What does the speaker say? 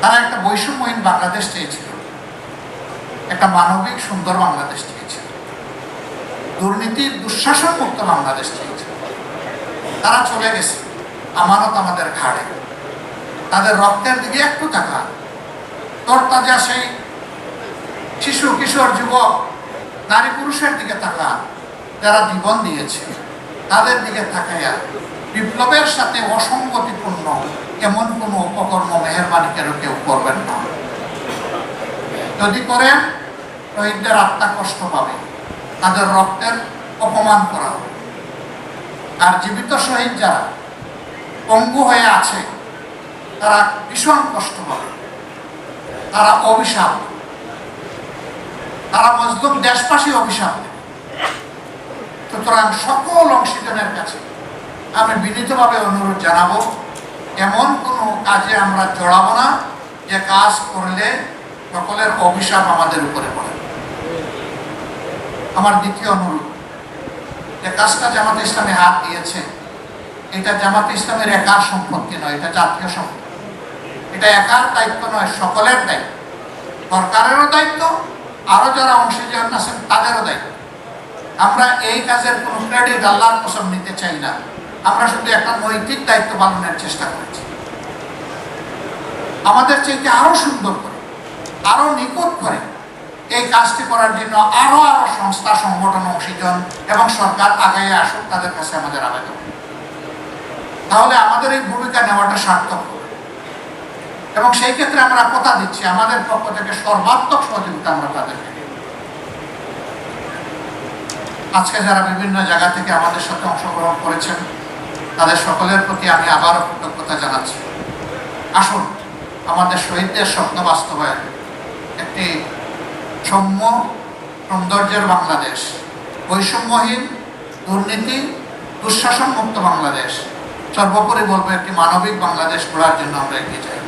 তারা একটা বৈষম্যহীন বাংলাদেশ চেয়েছিল। একটা মানবিক সুন্দর বাংলাদেশ চেয়েছিল। দুর্নীতির দুঃশাসন মুক্ত বাংলাদেশ চেয়েছিল। তারা চলে গেছে। আমানত আমাদের ঘাড়ে। তাদের রক্তের দিকে একটু তাকা তোর তাজা সেই শিশু, কিশোর, যুবক, নারী, পুরুষের দিকে তাকা যারা জীবন দিয়েছে, তাদের দিকে তাকাইয়া বিপ্লবের সাথে অসঙ্গতিপূর্ণ এমন কোনো উপকর্ম মেহরবানিকেরও কেউ করবেন না? যদি করেন শহীদদের আত্মা কষ্ট পাবে। তাদের রক্তের অপমান করা হবে। আর জীবিত শহীদ যারা পঙ্গু হয়ে আছে, তারা ভীষণ কষ্ট পাবে। তারা অভিশাপ তারা মজলুম দেশবাসী অভিশাপ সুতরাং সকল অংশীজনের কাছে আমি বিনীতভাবে অনুরোধ জানাব, এমন কোনো কাজে আমরা জড়াবো না, যে কাজ করলে সকলের অভিশাপ আমাদের উপরে পড়ে। আমার দ্বিতীয় অনুরোধ, যে কাজটা জামাত ইসলামে হাত দিয়েছে, এটা জামাত ইসলামের একার সম্পত্তি নয়, এটা জাতীয় সম্পত্তি। এটা একার দায়িত্ব নয়, সকলের দায়িত্ব। সরকারেরও দায়িত্ব আরও যারা অংশীজন আছেন, তাদেরও দায়িত্ব। আমরা এই কাজের কোনো ক্রেডিট আল্লাহর কসম নিতে চাই না। আমরা শুধু একটা নৈতিক দায়িত্ব পালনের চেষ্টা করেছি। আমাদের চাইতে আরও সুন্দর করে, আরও নিকট করে এই কাজটি করার জন্য আরও আরও সংস্থা, সংগঠন, অংশীজন এবং সরকার আগায় আসুক, তাদের কাছে আমাদের আবেদন। তাহলে আমাদের এই ভূমিকা নেওয়াটা সার্থক হবে। এবং সেই ক্ষেত্রে আমরা কথা দিচ্ছি, আমাদের পক্ষ থেকে সর্বাত্মক সহযোগিতা আমরা তাদেরকে আজকে যারা বিভিন্ন জায়গা থেকে আমাদের সাথে অংশগ্রহণ করেছেন, তাদের সকলের প্রতি আমি আবারও কৃতজ্ঞতা জানাচ্ছি। আসুন আমাদের শহীদদের স্বপ্ন বাস্তবায়ন। একটি সৌম্য, সৌন্দর্যের বাংলাদেশ। বৈষম্যহীন, দুর্নীতি দুঃশাসন মুক্ত বাংলাদেশ। সর্বোপরি বলব একটি মানবিক বাংলাদেশ গড়ার জন্য আমরা এগিয়ে যাই।